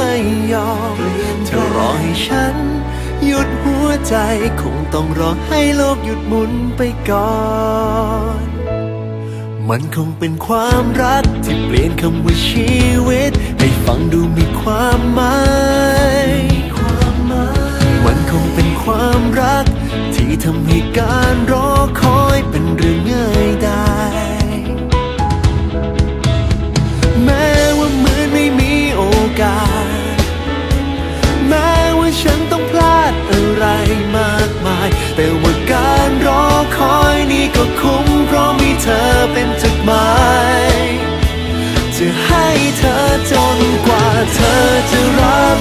ไม่ยอมเธอรอให้ฉัน หยุดหัวใจคงต้องรอให้โลกหยุดหมุนไปก่อน มันคงเป็นความรักที่เปลี่ยนคำว่าชีวิต ให้ฟังดูมีความหมาย ก็คุ้มเพราะมีเธอเป็นจุดหมาย จะให้เธอจนกว่าเธอจะรับ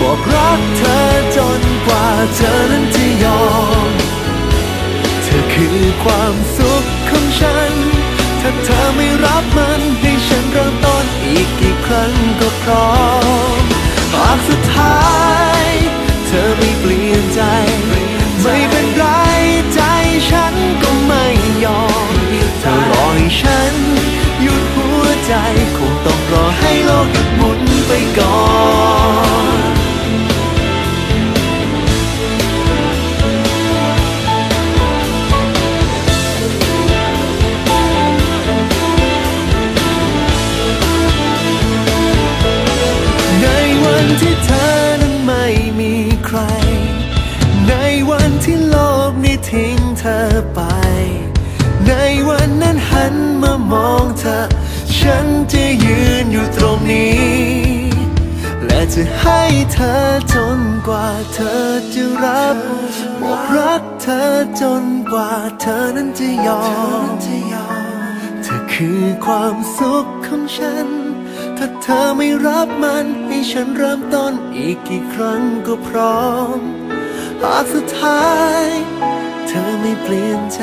บอกรักเธอจนกว่าเธอนั้นจะยอม เธอคือความสุขของฉัน ถ้าเธอไม่รับมันให้ฉันเริ่มต้นอีกกี่ครั้งก็พร้อม มามองเธอ ฉันจะยืนอยู่ตรงนี้ และจะให้เธอจนกว่าเธอจะรับบอกรักเธอจนกว่าเธอนั้นจะยอม เธอคือความสุขของฉัน ถ้าเธอไม่รับมันให้ฉันเริ่มต้นอีกกี่ครั้งก็พร้อมหากสุดท้าย เธอไม่เปลี่ยนใจ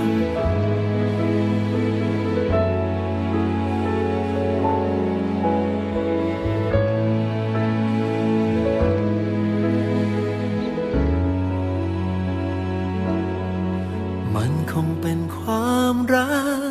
น เป็นความรัก